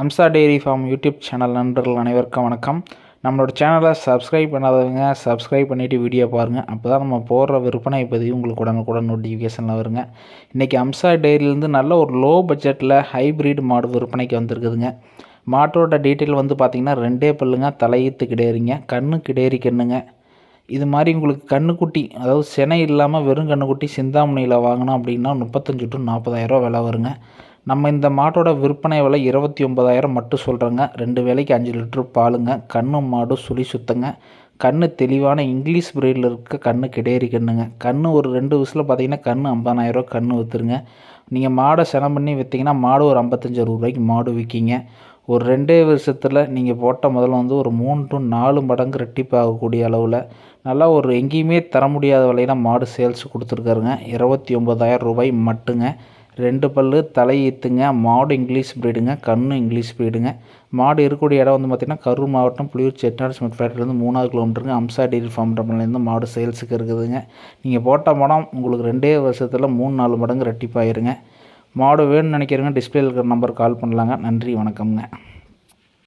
Amsa dairy farm YouTube channel நண்பர்கள் அனைவருக்கும் வணக்கம். நம்மளோட சேனலை சப்ஸ்கிரைப் பண்ணாதவங்க சப்ஸ்கிரைப் பண்ணிவிட்டு வீடியோ பாருங்கள் அப்போ தான் நம்ம போடுற விற்பனை பதிவு உங்களுக்கு உடனுக்குடன் நோட்டிஃபிகேஷனில் வருங்க. இன்றைக்கி அம்சா டெய்ரியிலேருந்து நல்ல ஒரு லோ பட்ஜெட்டில் ஹைப்ரிட் மாடு விற்பனைக்கு வந்திருக்குதுங்க. மாட்டோட டீட்டெயில் வந்து பார்த்திங்கன்னா ரெண்டே பல்லுங்க தலையீத்து கிடையாதுங்க கண்ணு கிடையறி கண்ணுங்க. இது மாதிரி உங்களுக்கு கண்ணுக்குட்டி அதாவது செனை இல்லாமல் வெறும் கண்ணுக்குட்டி சிந்தாமணியில் வாங்கினோம் அப்படின்னா முப்பத்தஞ்சு டு நாற்பதாயிரரூவா விலை வருங்க. நம்ம இந்த மாட்டோட விற்பனை விலை இருபத்தி ஒன்பதாயிரம் மட்டும் சொல்கிறேங்க ரெண்டு வேலைக்கு அஞ்சு லிட்ரு பாலுங்க. கண்ணு மாடு சுழி சுத்தங்க. கண்ணு தெளிவான இங்கிலீஷ் பிரீடில் இருக்க கண்ணு கிடையறி கண்ணுங்க. கண்ணு ஒரு ரெண்டு விசில் பார்த்தீங்கன்னா கண்ணு ஐம்பதாயிரரூவா கண்ணு விற்றுருங்க நீங்கள் மாடை செனம் பண்ணி விற்றீங்கன்னா மாடு ஒரு ஐம்பத்தஞ்சு ரூபாய்க்கு மாடு விற்கிங்க ஒரு ரெண்டே வருஷத்தில் நீங்கள் போட்ட முதல்ல வந்து ஒரு மூணு டு நாலு மடங்கு ரெட்டிப்பாகக்கூடிய அளவில் நல்லா ஒரு எங்கேயுமே தர முடியாத விலையில மாடு சேல்ஸ் கொடுத்துருக்காருங்க. இருபத்தி ஒம்பதாயிரம் ரூபாய் மட்டுங்க. ரெண்டு பல் தலை ஈத்துங்க மாடு இங்கிலீஷ் ப்ரீடுங்க கண்ணு இங்கிலீஷ் ப்ரீடுங்க. மாடு இருக்கக்கூடிய இடம் வந்து பார்த்திங்கன்னா கரூர் மாவட்டம் புளியூர் செட்டாடு சிமெண்ட் ஃபேக்ட்ரிலேருந்து மூணாவது கிலோமீட்டருங்க அம்சா டெய்ரி ஃபார்ம் டம்லேருந்து மாடு சேல்ஸுக்கு இருக்குதுங்க. நீங்கள் போட்ட மடம் உங்களுக்கு ரெண்டே வருஷத்தில் மூணு நாலு மடங்கு ரெட்டிப்பாயிருங்க. மாடு வேணும்னு நினைக்கிறவங்க டிஸ்பிளேல இருக்கிற நம்பர் கால் பண்ணலாங்க. நன்றி வணக்கம்ங்க.